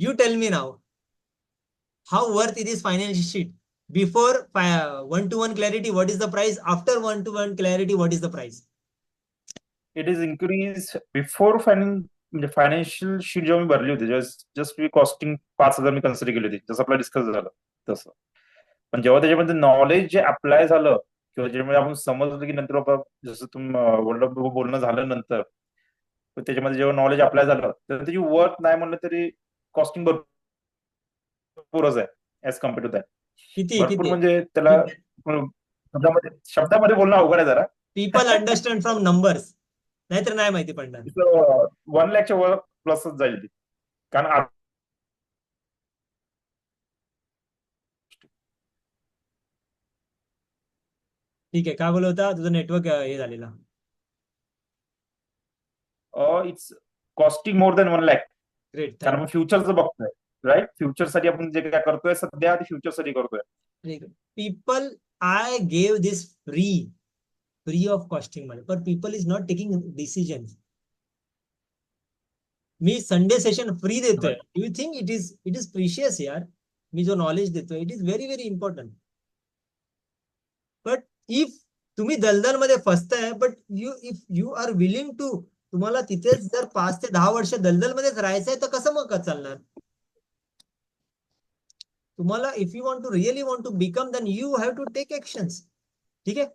You tell me now. How worth it is financial sheet? Before one to one clarity, what is the price? After one to one clarity, what is the price? It is increase before म्हणजे financial sheet जेव्हा मी भरली होती just मी costing पाच हजार मी consider केली होती जसं आपलं डिस्कस झालं तसं पण जेव्हा त्याच्यामध्ये नॉलेज जे अप्लाय झालं किंवा ज्याच्यामध्ये आपण समजलं की नंतर बाबा जसं तुम्ही बोलणं झालं नंतर त्याच्यामध्ये जेव्हा नॉलेज अप्लाय झालं तर त्याची वर्थ नाही म्हणलं तरी कॉस्टिंग भरपूरच आहे ऍज कंपेअर टू दॅट किती भरपूर किती? म्हणजे त्याला शब्दामध्ये शब्दामध्ये बोलणं अवघड आहे जरा. People understand from numbers. नाहीतर नाही माहिती पडणार. वन लॅकच्या वर प्लसच जाईल ती. कारण ठीक आहे काय बोलत होता? तुझं नेटवर्क हे झालेलं. It's costing more than one lakh great कारण फ्युचरचं बघतोय राईट फ्युचर साठी आपण जे काय करतोय सध्या ते फ्युचर साठी करतोय. People i gave this free free of costing मध्ये but people is not taking decisions. मी संडे सेशन फ्री देतोय. You think it is it is precious यार? मी जो नॉलेज देतोय it is very very important but if तुम्ही दलदल मध्ये फसताय but you if you are willing to तुम्हाला तिथेच जर पाच ते दहा वर्ष दलदल मध्येच राहायचंय तर कसं मग चालणार? तुम्हाला if you want to really want to become then you have to take action ठीक आहे?